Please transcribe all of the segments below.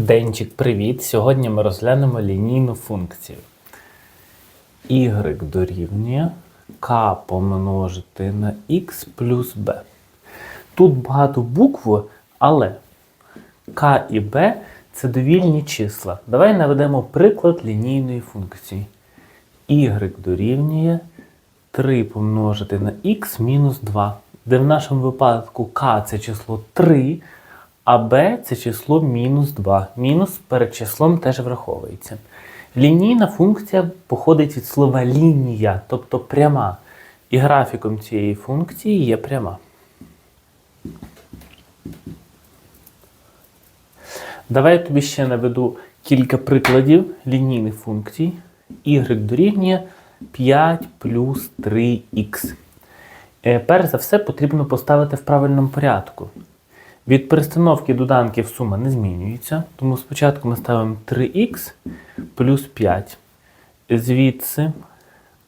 Денчик, привіт! Сьогодні ми розглянемо лінійну функцію. y дорівнює k помножити на x плюс b. Тут багато букв, але k і b це довільні числа. Давай наведемо приклад лінійної функції. y дорівнює 3 помножити на x мінус 2, де в нашому випадку k це число 3, а b це число мінус 2. Мінус перед числом теж враховується. Лінійна функція походить від слова лінія, тобто пряма. І графіком цієї функції є пряма. Давай я тобі ще наведу кілька прикладів лінійних функцій. y дорівнює 5 плюс 3х. Е, Перш за все потрібно поставити в правильному порядку. Від перестановки доданків сума не змінюється, тому спочатку ми ставимо 3х плюс 5. Звідси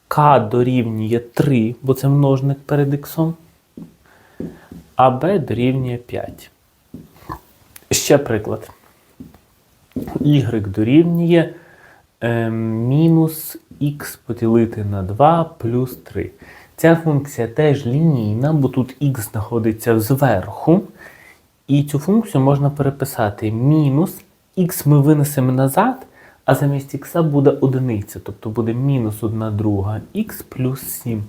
k дорівнює 3, бо це множник перед х, а b дорівнює 5. Ще приклад. y дорівнює е, мінус х поділити на 2 плюс 3. Ця функція теж лінійна, бо тут х знаходиться зверху. І цю функцію можна переписати мінус х ми винесемо назад, а замість х буде одиниця, тобто буде мінус 1 друга х плюс 7.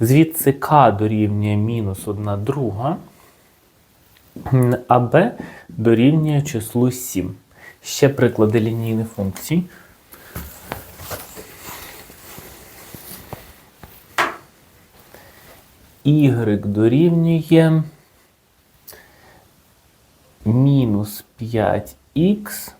Звідси k дорівнює мінус 1 друга, а b дорівнює числу 7. Ще приклади лінійних функцій. y дорівнює мінус 5х.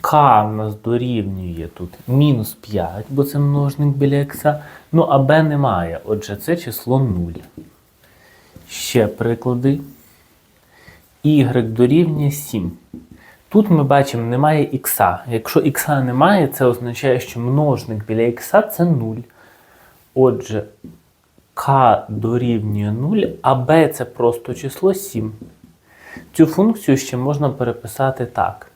К нас дорівнює тут мінус 5, бо це множник біля х. Ну, а b немає. Отже, це число 0. Ще приклади. y дорівнює 7. Тут ми бачимо, немає х. Якщо х немає, це означає, що множник біля х це 0. Отже, k дорівнює 0, а b це просто число 7. Цю функцію ще можна переписати так.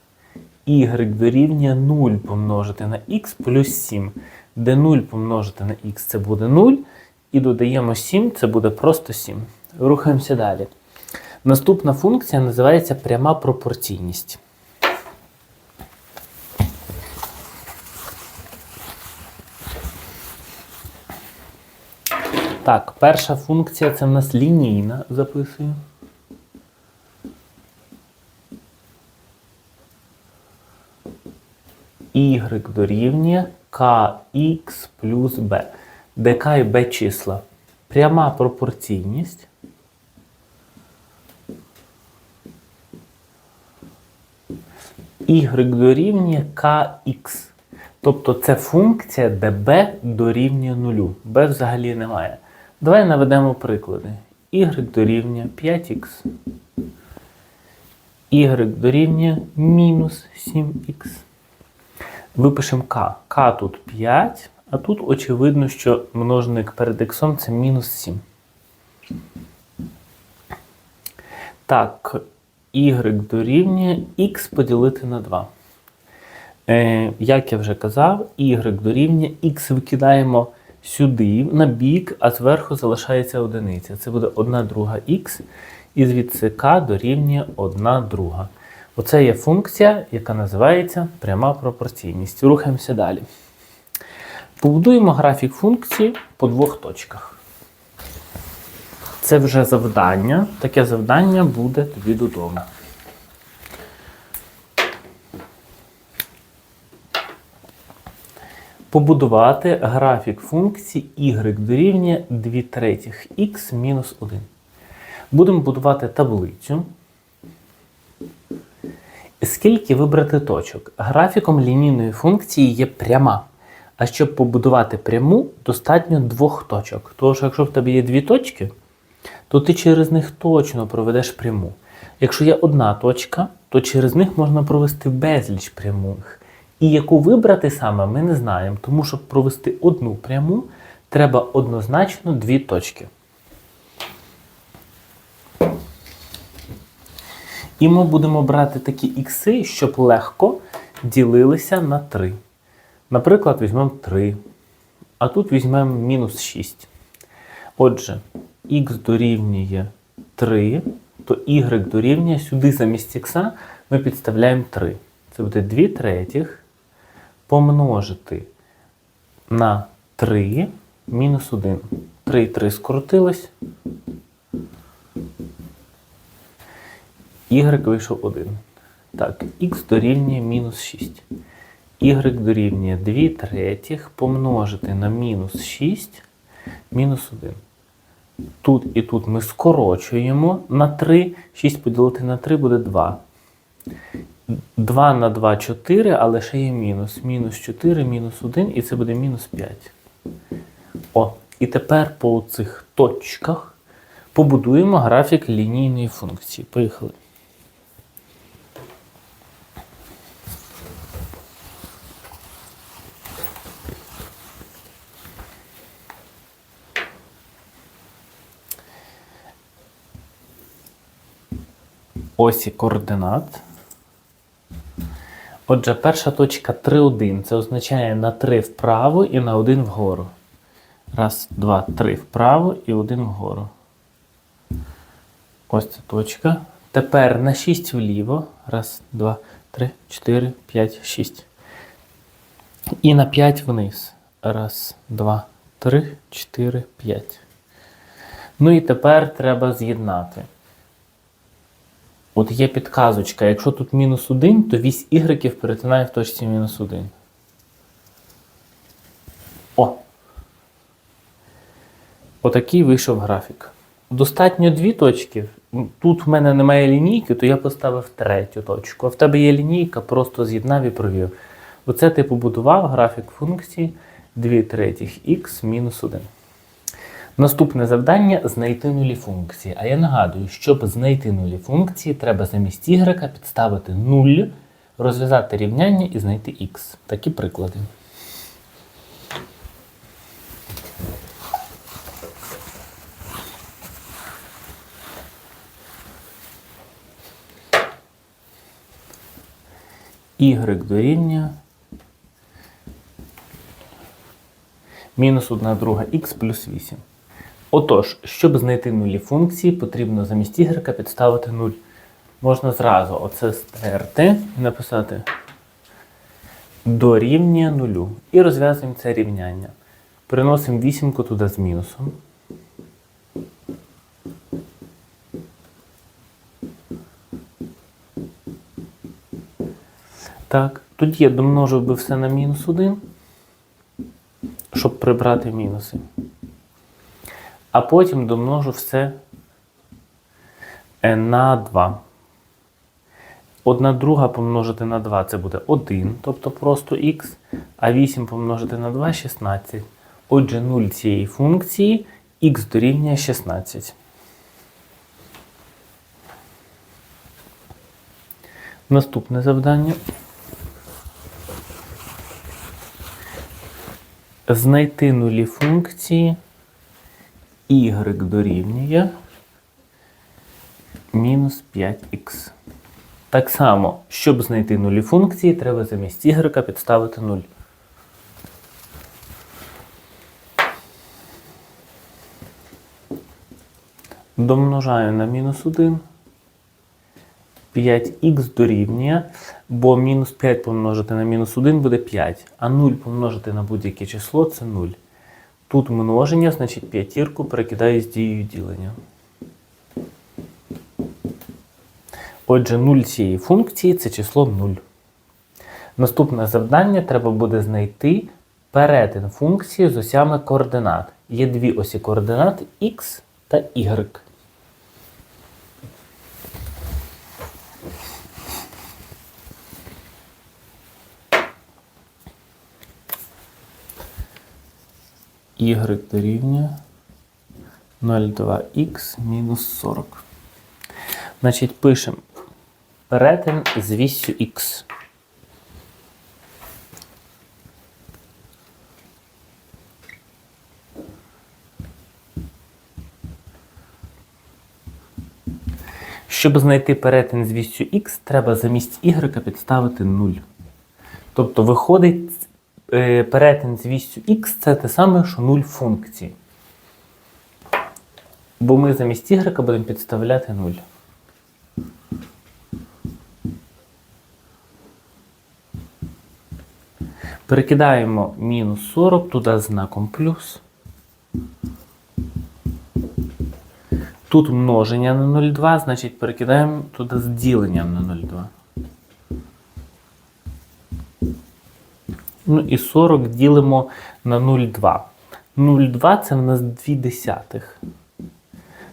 y дорівнює 0 помножити на x плюс 7, де 0 помножити на x це буде 0, і додаємо 7, це буде просто 7. Рухаємося далі. Наступна функція називається пряма пропорційність. Так, перша функція це в нас лінійна, записую. Y дорівнює kx плюс b, де k і b числа. Пряма пропорційність. y дорівнює kx. Тобто це функція, де b дорівнює нулю. b взагалі немає. Давай наведемо приклади. y дорівнює 5х. y дорівнює мінус 7х. Випишемо k. k тут 5, а тут очевидно, що множник перед х це мінус 7. Так, y дорівнює х поділити на 2. Е, Як я вже казав, y дорівнює х викидаємо сюди, на бік, а зверху залишається одиниця. Це буде 1 друга х, і звідси k дорівнює 1 друга. Оце є функція, яка називається пряма пропорційність. Рухаємося далі. Побудуємо графік функції по двох точках. Це вже завдання. Таке завдання буде тобі додому. Побудувати графік функції y дорівнює 2 третіх х мінус 1. Будемо будувати таблицю. Скільки вибрати точок? Графіком лінійної функції є пряма. А щоб побудувати пряму, достатньо двох точок. Тому що якщо в тебе є дві точки, то ти через них точно проведеш пряму. Якщо є одна точка, то через них можна провести безліч прямих. І яку вибрати саме, ми не знаємо. Тому щоб провести одну пряму, треба однозначно дві точки. І ми будемо брати такі ікси, щоб легко ділилися на 3. Наприклад, візьмемо 3, а тут візьмемо мінус 6. Отже, х дорівнює 3, то y дорівнює сюди замість х ми підставляємо 3. Це буде 2 третіх помножити на 3 мінус 1. 3 і 3 скоротилось. Y вийшов 1. Так, х дорівнює мінус 6. Y дорівнює 2 третіх помножити на мінус 6 мінус 1. Тут і тут ми скорочуємо на 3. 6 поділити на 3 буде 2. 2 на 2 4, але ще є мінус. Мінус 4, мінус 1, і це буде мінус 5. О, і тепер по цих точках побудуємо графік лінійної функції. Поїхали. Осі координат. Отже, перша точка 3,1. Це означає на 3 вправо і на 1 вгору. Раз, два, три вправо і один вгору. Ось ця точка. Тепер на 6 вліво. Раз, два, три, чотири, п'ять, шість. І на 5 вниз. Раз, два, три, чотири, п'ять. Ну і тепер треба з'єднати. От є підказочка, якщо тут мінус 1, то вісь y перетинає в точці мінус 1. О! Отакий вийшов графік. Достатньо дві точки. Тут в мене немає лінійки, то я поставив третю точку. А в тебе є лінійка, просто з'єднав і провів. Оце ти побудував графік функції 2 третіх х мінус 1. Наступне завдання знайти нулі функції. А я нагадую, щоб знайти нулі функції, треба замість y підставити 0, розв'язати рівняння і знайти х. Такі приклади. y дорівнює мінус 1 друга х плюс 8. Отож, щоб знайти нулі функції, потрібно замість y підставити 0. Можна зразу оце стерти і написати дорівнює 0. І розв'язуємо це рівняння. Переносимо вісімку туди з мінусом. Так, тоді я домножив би все на мінус 1, щоб прибрати мінуси. А потім домножу все е, на 2. Одна друга помножити на 2 це буде 1, тобто просто х, а 8 помножити на 2 16. Отже, 0 цієї функції х дорівнює 16. Наступне завдання. Знайти нулі функції y дорівнює мінус 5х. Так само, щоб знайти нулі функції, треба замість y підставити 0. Домножаю на мінус 1. 5х дорівнює, бо мінус 5 помножити на мінус 1 буде 5, а 0 помножити на будь-яке число це 0. Тут множення, значить п'ятірку перекидаю з дією ділення. Отже, 0 цієї функції це число 0. Наступне завдання треба буде знайти перетин функції з осями координат. Є дві осі координат x та y. y дорівнює 0,2х мінус 40. Значить, пишемо перетин з віссю х. Щоб знайти перетин з вістю х, треба замість y підставити 0. Тобто виходить, перетин з вістю х це те саме, що 0 функції. Бо ми замість y будемо підставляти 0. Перекидаємо мінус 40 туди знаком плюс. Тут множення на 0,2, значить перекидаємо туди з діленням на 0,2. Ну і 40 ділимо на 0,2. 0,2 це в нас 2 десятих.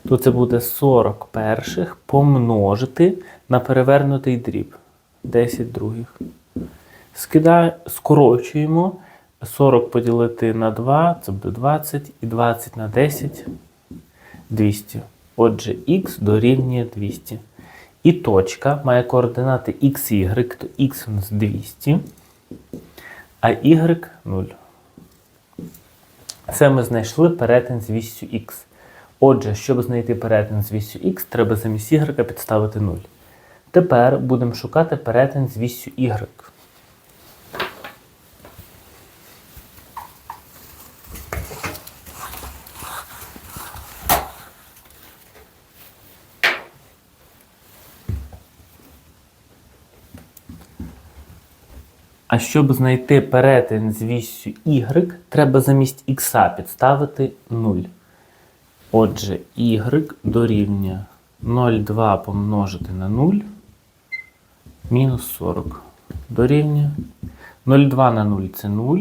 То це буде 40 перших помножити на перевернутий дріб. 10 других. Скидаю, скорочуємо. 40 поділити на 2, це буде 20, і 20 на 10 200. Отже, х дорівнює 200. І точка має координати і y, то х у нас 200, а y 0. Це ми знайшли перетин з вісю х. Отже, щоб знайти перетин з вісю х, треба замість y підставити 0. Тепер будемо шукати перетин з вісю y. А щоб знайти перетин з віссю y, треба замість x підставити 0. Отже, y дорівнює 0,2 помножити на 0 мінус 40. Дорівнює 0,2 на 0 це 0.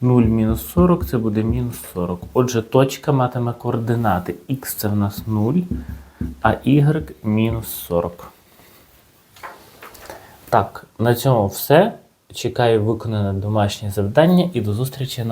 0 мінус 40 це буде мінус 40. Отже, точка матиме координати. Х це в нас 0, а y мінус 40. Так, на цьому все. Чекаю виконане домашнє завдання і до зустрічі на